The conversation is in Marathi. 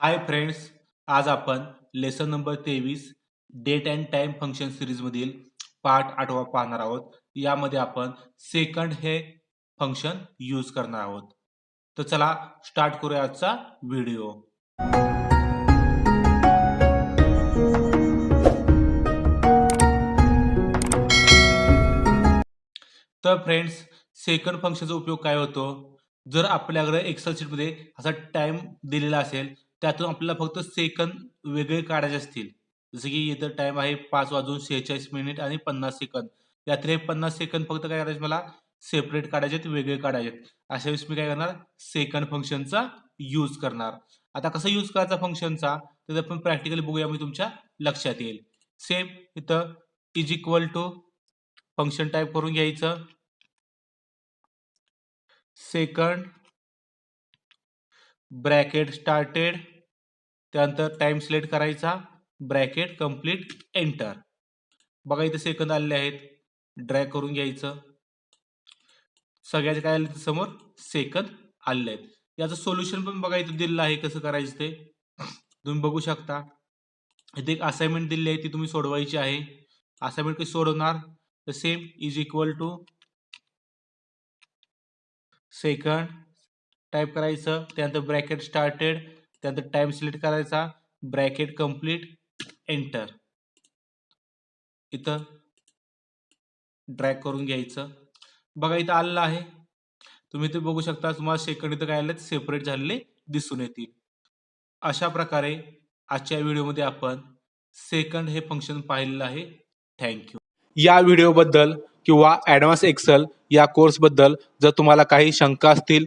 हाय फ्रेंड्स आज आपण लेसन नंबर तेवीस डेट अँड टाइम फंक्शन सिरीजमधील पार्ट आठवा पाहणार आहोत. यामध्ये आपण सेकंड हे फंक्शन यूज करणार आहोत. तर चला स्टार्ट करूया आजचा व्हिडिओ तर फ्रेंड्स सेकंड फंक्शनचा उपयोग काय होतो? जर आपल्याकडे एक्सेल शीटमध्ये असा टाइम दिलेला असेल त्यातून आपल्याला फक्त सेकंद वेगळे काढायचे असतील. जसं की इथं टाइम आहे पाच वाजून शेहेचाळीस मिनिट आणि पन्नास सेकंद यातले पन्नास सेकंद फक्त काय करायचे मला? सेपरेट काढायचे वेगळे काढायचे अशा वेळेस मी काय करणार? सेकंड फंक्शनचा यूज करणार. आता कसं यूज करायचा फंक्शनचा तर आपण प्रॅक्टिकली बघूया मी तुमच्या लक्षात येईल. सेम इथं is equal to function type करून घ्यायचं. सेकंड ब्रॅकेट स्टार्टेड त्यानंतर टाइम सिलेक्ट करायचा ब्रॅकेट कंप्लीट एंटर. बघा इथे सेकंद आलेले आहेत. ड्रॅग करून घ्यायचं. सगळ्याचे काय आले समोर? सेकंद आलेले आहेत. याचं सोल्युशन पण बघा इथे दिलेलं आहे कसं करायचं ते. तुम्ही बघू शकता. इथे एक असाइनमेंट दिली आहे ती तुम्ही सोडवायची आहे. असाइनमेंट कशी सोडवणार? तर same is equal to second type करायचं त्यानंतर ब्रॅकेट स्टार्टेड त्यानंतर टाइम सिलेक्ट करायचा ब्रॅकेट कंप्लीट एंटर. इथं ड्रॅग करून घ्यायचं. बघा इथं आलेलं आहे. तुम्ही ते बघू शकता तुम्हाला सेकंड इथं काय आले सेपरेट झालेले दिसून येतील. अशा प्रकारे आजच्या व्हिडिओमध्ये आपण सेकंड हे फंक्शन पाहिलेलं आहे. थँक्यू या व्हिडिओबद्दल किंवा ॲडव्हान्स एक्सेल या कोर्सबद्दल जर तुम्हाला काही शंका असतील